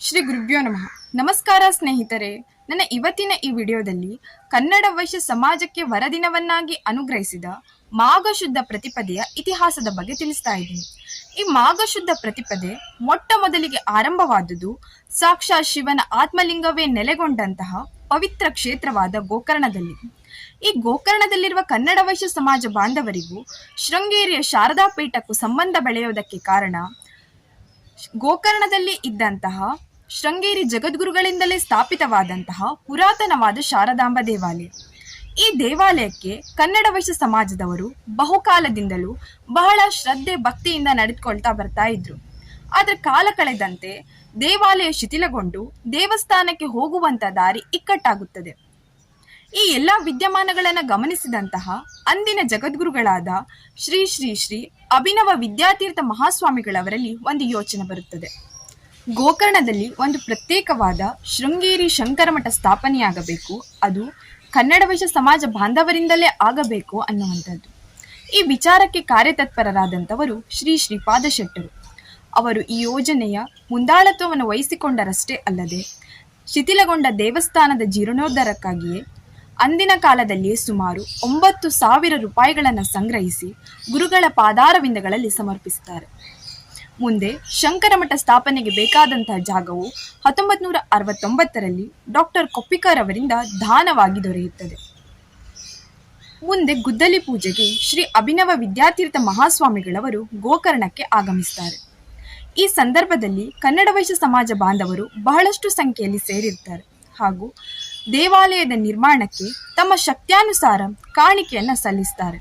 ಶ್ರೀ ಗುರುಭ್ಯೋ ನಮಃ. ನಮಸ್ಕಾರ ಸ್ನೇಹಿತರೆ. ನನ್ನ ಇವತ್ತಿನ ಈ ವಿಡಿಯೋದಲ್ಲಿ ಕನ್ನಡ ವೈಶ್ಯ ಸಮಾಜಕ್ಕೆ ವರದಿನವನ್ನಾಗಿ ಅನುಗ್ರಹಿಸಿದ ಮಾಘಶುದ್ಧ ಪ್ರತಿಪದೆಯ ಇತಿಹಾಸದ ಬಗ್ಗೆ ತಿಳಿಸ್ತಾ ಇದ್ದೀನಿ. ಈ ಮಾಘಶುದ್ಧ ಪ್ರತಿಪದೆ ಮೊಟ್ಟ ಮೊದಲಿಗೆ ಆರಂಭವಾದುದು ಸಾಕ್ಷಾತ್ ಶಿವನ ಆತ್ಮಲಿಂಗವೇ ನೆಲೆಗೊಂಡಂತಹ ಪವಿತ್ರ ಕ್ಷೇತ್ರವಾದ ಗೋಕರ್ಣದಲ್ಲಿ. ಈ ಗೋಕರ್ಣದಲ್ಲಿರುವ ಕನ್ನಡ ವೈಶ್ಯ ಸಮಾಜ ಬಾಂಧವರಿಗೂ ಶೃಂಗೇರಿಯ ಶಾರದಾ ಪೀಠಕ್ಕೂ ಸಂಬಂಧ ಬೆಳೆಯುವುದಕ್ಕೆ ಕಾರಣ ಗೋಕರ್ಣದಲ್ಲಿ ಇದ್ದಂತಹ ಶೃಂಗೇರಿ ಜಗದ್ಗುರುಗಳಿಂದಲೇ ಸ್ಥಾಪಿತವಾದಂತಹ ಪುರಾತನವಾದ ಶಾರದಾಂಬ ದೇವಾಲಯ. ಈ ದೇವಾಲಯಕ್ಕೆ ಕನ್ನಡ ವೈಶ್ಯ ಸಮಾಜದವರು ಬಹುಕಾಲದಿಂದಲೂ ಬಹಳ ಶ್ರದ್ಧೆ, ಭಕ್ತಿಯಿಂದ ನಡೆದುಕೊಳ್ತಾ ಬರ್ತಾ ಇದ್ರು. ಆದರೆ ಕಾಲ ಕಳೆದಂತೆ ದೇವಾಲಯ ಶಿಥಿಲಗೊಂಡು ದೇವಸ್ಥಾನಕ್ಕೆ ಹೋಗುವಂತ ದಾರಿ ಇಕ್ಕಟ್ಟಾಗುತ್ತದೆ. ಈ ಎಲ್ಲ ವಿದ್ಯಮಾನಗಳನ್ನು ಗಮನಿಸಿದಂತಹ ಅಂದಿನ ಜಗದ್ಗುರುಗಳಾದ ಶ್ರೀ ಶ್ರೀ ಶ್ರೀ ಅಭಿನವ ವಿದ್ಯಾತೀರ್ಥ ಮಹಾಸ್ವಾಮಿಗಳವರಲ್ಲಿ ಒಂದು ಯೋಚನೆ ಬರುತ್ತದೆ. ಗೋಕರ್ಣದಲ್ಲಿ ಒಂದು ಪ್ರತ್ಯೇಕವಾದ ಶೃಂಗೇರಿ ಶಂಕರಮಠ ಸ್ಥಾಪನೆಯಾಗಬೇಕು. ಅದು ಕನ್ನಡ ವೈಶ್ಯ ಸಮಾಜ ಬಾಂಧವರಿಂದಲೇ ಆಗಬೇಕು ಅನ್ನುವಂಥದ್ದು. ಈ ವಿಚಾರಕ್ಕೆ ಕಾರ್ಯತತ್ಪರರಾದಂಥವರು ಶ್ರೀ ಶ್ರೀಪಾದ ಶೆಟ್ಟರು. ಅವರು ಈ ಯೋಜನೆಯ ಮುಂದಾಳತ್ವವನ್ನು ವಹಿಸಿಕೊಂಡರಷ್ಟೇ ಅಲ್ಲದೆ, ಶಿಥಿಲಗೊಂಡ ದೇವಸ್ಥಾನದ ಜೀರ್ಣೋದ್ಧಾರಕ್ಕಾಗಿಯೇ ಅಂದಿನ ಕಾಲದಲ್ಲಿಯೇ ಸುಮಾರು ಒಂಬತ್ತು ಸಾವಿರ ರೂಪಾಯಿಗಳನ್ನು ಸಂಗ್ರಹಿಸಿ ಗುರುಗಳ ಪಾದಾರವಿಂದಗಳಲ್ಲಿ ಸಮರ್ಪಿಸುತ್ತಾರೆ. ಮುಂದೆ ಶಂಕರಮಠ ಸ್ಥಾಪನೆಗೆ ಬೇಕಾದಂತಹ ಜಾಗವು ಹತ್ತೊಂಬತ್ತು ನೂರ ಅರವತ್ತೊಂಬತ್ತರಲ್ಲಿ ಡಾಕ್ಟರ್ ಕೊಪ್ಪಿಕರ್ ಅವರಿಂದ ದಾನವಾಗಿ ದೊರೆಯುತ್ತದೆ. ಮುಂದೆ ಗುದ್ದಲಿ ಪೂಜೆಗೆ ಶ್ರೀ ಅಭಿನವ ವಿದ್ಯಾತೀರ್ಥ ಮಹಾಸ್ವಾಮಿಗಳವರು ಗೋಕರ್ಣಕ್ಕೆ ಆಗಮಿಸುತ್ತಾರೆ ಈ ಸಂದರ್ಭದಲ್ಲಿ ಕನ್ನಡ ವೈಶ್ಯ ಸಮಾಜ ಬಾಂಧವರು ಬಹಳಷ್ಟು ಸಂಖ್ಯೆಯಲ್ಲಿ ಸೇರಿರ್ತಾರೆ ಹಾಗೂ ದೇವಾಲಯದ ನಿರ್ಮಾಣಕ್ಕೆ ತಮ್ಮ ಶಕ್ತ್ಯಾನುಸಾರ ಕಾಣಿಕೆಯನ್ನು ಸಲ್ಲಿಸ್ತಾರೆ.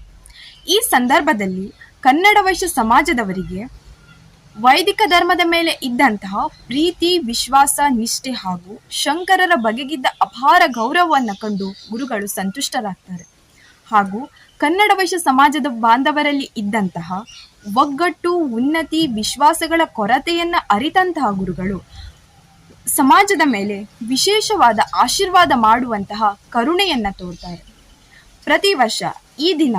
ಈ ಸಂದರ್ಭದಲ್ಲಿ ಕನ್ನಡ ವೈಶ್ಯ ಸಮಾಜದವರಿಗೆ ವೈದಿಕ ಧರ್ಮದ ಮೇಲೆ ಇದ್ದಂತಹ ಪ್ರೀತಿ, ವಿಶ್ವಾಸ, ನಿಷ್ಠೆ ಹಾಗೂ ಶಂಕರರ ಬಗೆಗಿದ್ದ ಅಪಾರ ಗೌರವವನ್ನು ಕಂಡು ಗುರುಗಳು ಸಂತುಷ್ಟರಾಗ್ತಾರೆ. ಹಾಗೂ ಕನ್ನಡ ವೈಶ್ಯ ಸಮಾಜದ ಬಾಂಧವರಲ್ಲಿ ಇದ್ದಂತಹ ಒಗ್ಗಟ್ಟು, ಉನ್ನತಿ, ವಿಶ್ವಾಸಗಳ ಕೊರತೆಯನ್ನು ಅರಿತಂತಹ ಗುರುಗಳು ಸಮಾಜದ ಮೇಲೆ ವಿಶೇಷವಾದ ಆಶೀರ್ವಾದ ಮಾಡುವಂತಹ ಕರುಣೆಯನ್ನ ತೋರ್ತಾರೆ. ಪ್ರತಿ ವರ್ಷ ಈ ದಿನ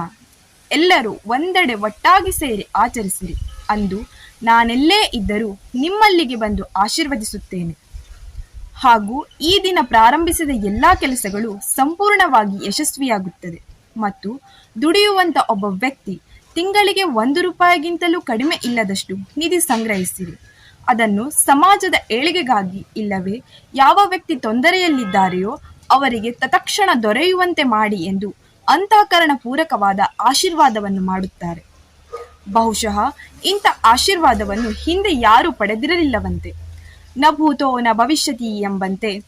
ಎಲ್ಲರೂ ಒಂದೆಡೆ ಒಟ್ಟಾಗಿ ಸೇರಿ ಆಚರಿಸಿರಿ. ಅಂದು ನಾನೆಲ್ಲೇ ಇದ್ದರೂ ನಿಮ್ಮಲ್ಲಿಗೆ ಬಂದು ಆಶೀರ್ವದಿಸುತ್ತೇನೆ. ಹಾಗೂ ಈ ದಿನ ಪ್ರಾರಂಭಿಸಿದ ಎಲ್ಲ ಕೆಲಸಗಳು ಸಂಪೂರ್ಣವಾಗಿ ಯಶಸ್ವಿಯಾಗುತ್ತದೆ. ಮತ್ತು ದುಡಿಯುವಂತ ಒಬ್ಬ ವ್ಯಕ್ತಿ ತಿಂಗಳಿಗೆ ಒಂದು ರೂಪಾಯಿಗಿಂತಲೂ ಕಡಿಮೆ ಇಲ್ಲದಷ್ಟು ನಿಧಿ ಸಂಗ್ರಹಿಸಿರಿ. ಅದನ್ನು ಸಮಾಜದ ಏಳಿಗೆಗಾಗಿ ಇಲ್ಲವೇ ಯಾವ ವ್ಯಕ್ತಿ ತೊಂದರೆಯಲ್ಲಿದ್ದಾರೆಯೋ ಅವರಿಗೆ ತತ್ಕ್ಷಣ ದೊರೆಯುವಂತೆ ಮಾಡಿ ಎಂದು ಅಂತಃಕರಣ ಪೂರಕವಾದ ಆಶೀರ್ವಾದವನ್ನು ಮಾಡುತ್ತಾರೆ. ಬಹುಶಃ ಇಂಥ ಆಶೀರ್ವಾದವನ್ನು ಹಿಂದೆ ಯಾರೂ ಪಡೆದಿರಲಿಲ್ಲವಂತೆ. ನ ಭೂತೋ ನ ಭವಿಷ್ಯತಿ ಎಂಬಂತೆ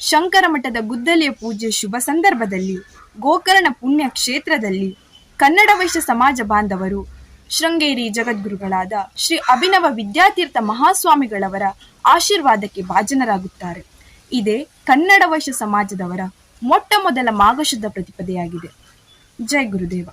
ಶಂಕರ ಮಠದ ಗುದ್ದಲಿಯ ಪೂಜೆ ಶುಭ ಸಂದರ್ಭದಲ್ಲಿ, ಗೋಕರ್ಣ ಪುಣ್ಯ ಕ್ಷೇತ್ರದಲ್ಲಿ ಕನ್ನಡ ವೈಶ್ಯ ಸಮಾಜ ಬಾಂಧವರು, ಶೃಂಗೇರಿ ಜಗದ್ಗುರುಗಳಾದ ಶ್ರೀ ಅಭಿನವ ವಿದ್ಯಾತೀರ್ಥ ಮಹಾಸ್ವಾಮಿಗಳವರ ಆಶೀರ್ವಾದಕ್ಕೆ ಭಾಜನರಾಗುತ್ತಾರೆ. ಇದೇ ಕನ್ನಡ ವೈಶ್ಯ ಸಮಾಜದವರ ಮೊಟ್ಟ ಮೊದಲ ಮಾಘಶುದ್ಧ ಪ್ರತಿಪದೆಯಾಗಿದೆ. ಜೈ ಗುರುದೇವ.